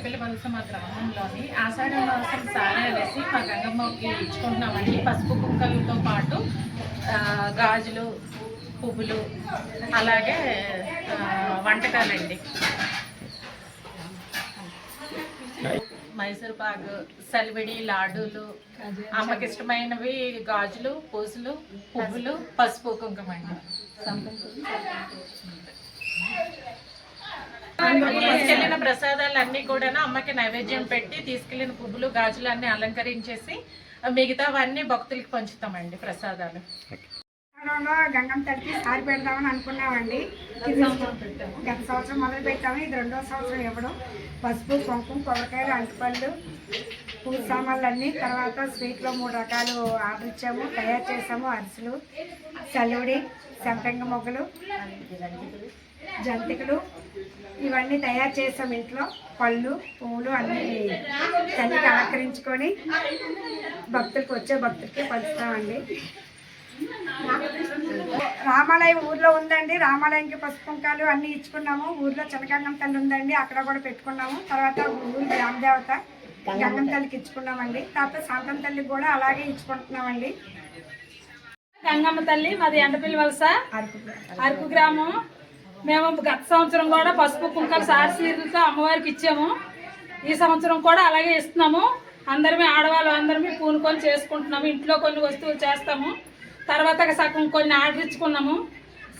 వలస మా గ్రామంలోని ఆషాఢ మాసం సారే అనేసి మా గంగమ్మకి ఇచ్చుకుంటున్నామండి. పసుపు కుక్కలతో పాటు గాజులు పువ్వులు అలాగే వంటకాలండి. మైసూర్ పాకు సలివిడి లాడూలు అమ్మకి ఇష్టమైనవి గాజులు పూసులు పువ్వులు పసుపు కుంకుమ అండి. తీసుకెళ్ళిన ప్రసాదాలు అన్ని కూడా అమ్మకి నైవేద్యం పెట్టి తీసుకెళ్ళిన పువ్వులు గాజులు అన్ని అలంకరించేసి మిగతావన్నీ భక్తులకి పంచుతామండి ప్రసాదాలు. గంగమ్మ తల్లికి సారి పెడదామని అనుకున్నామండి. గత సంవత్సరం మొదలు పెట్టాము. ఇది రెండో సంవత్సరం ఇవ్వడం. పసుపు కుంకుమ కొబ్బరికాయలు అంటుపళ్ళు పూజ సామాన్లు అన్నీ తర్వాత స్వీట్లో మూడు రకాలు ఆర్డర్ ఇచ్చాము. తయారు చేసాము అరిసెలు చలివిడి సంపంగ మొగ్గలు జంతికలు ఇవన్నీ తయారు చేసాం ఇంట్లో. పళ్ళు పువ్వులు అన్నీ తల్లికి అలంకరించుకొని భక్తులకు వచ్చే భక్తులకి పంచుతామండి. రామాలయం ఊర్లో ఉందండి. రామాలయంకి పసుపు కుంకాలు అన్ని ఇచ్చుకున్నాము. ఊర్లో చినగంగం తల్లి ఉందండి. అక్కడ కూడా పెట్టుకున్నాము. తర్వాత ఊరి గ్రామదేవత గంగం తల్లికి ఇచ్చుకున్నామండి. తర్వాత శాంతం తల్లికి కూడా అలాగే ఇచ్చుకుంటున్నామండి. గంగమ్మ తల్లి మాది ఎండపిల్లి వలస. అరకు అరకు గ్రామం. మేము గత సంవత్సరం కూడా పసుపు కుంకాలు సారసీరులతో అమ్మవారికి ఇచ్చాము. ఈ సంవత్సరం కూడా అలాగే ఇస్తున్నాము. అందరమే ఆడవాళ్ళు అందరమే పూనుకొని చేసుకుంటున్నాము. ఇంట్లో కొన్ని వస్తువులు చేస్తాము. తర్వాత సగం కొన్ని ఆర్డర్ ఇచ్చుకున్నాము.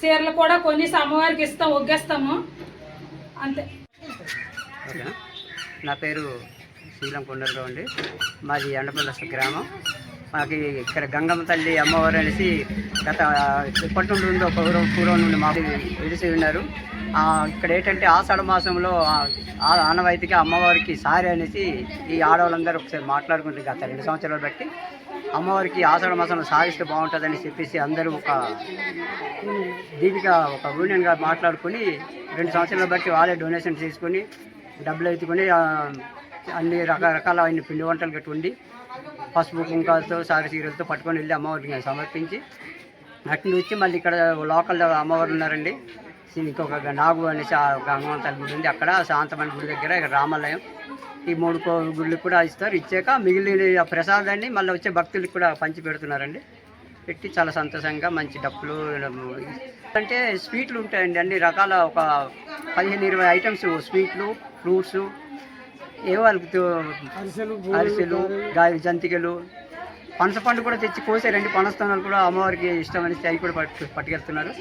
చీరలు కూడా కొన్ని అమ్మవారికి ఇస్తాం ఒగ్గేస్తాము. అంతే. నా పేరు శ్రీలం కొండలరావు అండి. మాది ఎండపల్లి గ్రామం. మాకు ఇక్కడ గంగమ్మ తల్లి అమ్మవారు అనేసి గత ఎప్పటి నుండి ఉందో పూర్వం పూర్వం నుండి మాకు తెలిసి ఉన్నారు. ఇక్కడ ఏంటంటే ఆషాఢ మాసంలో ఆ- ఆనవాయితీగా అమ్మవారికి సారి అనేసి ఈ ఆడవాళ్ళందరూ ఒకసారి మాట్లాడుకుంటారు గత రెండు సంవత్సరాలు బట్టి అమ్మవారికి ఆషాఢ మాసంలో సాగిస్తే బాగుంటుందని చెప్పేసి అందరూ ఒక దీనిగా ఒక యూనియన్గా మాట్లాడుకొని రెండు సంవత్సరాలు బట్టి వాళ్ళే డొనేషన్ తీసుకొని డబ్బులు ఎత్తుకొని అన్ని రకరకాల అన్ని పిండి వంటలు గట్టి ఉండి పసుపు కుంకాలతో సారీ సీరలతో పట్టుకొని వెళ్ళి అమ్మవారికి సమర్పించి అటు వచ్చి మళ్ళీ ఇక్కడ లోకల్ అమ్మవారు ఉన్నారండి. ఇంకొక నాగు అనేసి ఒక హనుమాన్ గుడి ఉంది. అక్కడ శాంతమైన గుడి దగ్గర ఇక్కడ రామాలయం. ఈ మూడు కో గుళ్ళకి కూడా ఇస్తారు. ఇచ్చాక మిగిలిన ఆ ప్రసాదాన్ని మళ్ళీ వచ్చే భక్తులకు కూడా పంచి పెడుతున్నారండి. పెట్టి చాలా సంతోషంగా మంచి డప్పులు అంటే స్వీట్లు ఉంటాయండి. అన్ని రకాల ఒక పదిహేను ఇరవై ఐటమ్స్ స్వీట్లు ఫ్రూట్స్ ఏ వాళ్ళకి అరిసెలు గాయ జంతికలు. పనస పండు కూడా తెచ్చి కోసారండి పనస్తనాలు కూడా అమ్మవారికి ఇష్టం అనేసి అవి కూడా పట్టు పట్టుకెళ్తున్నారు.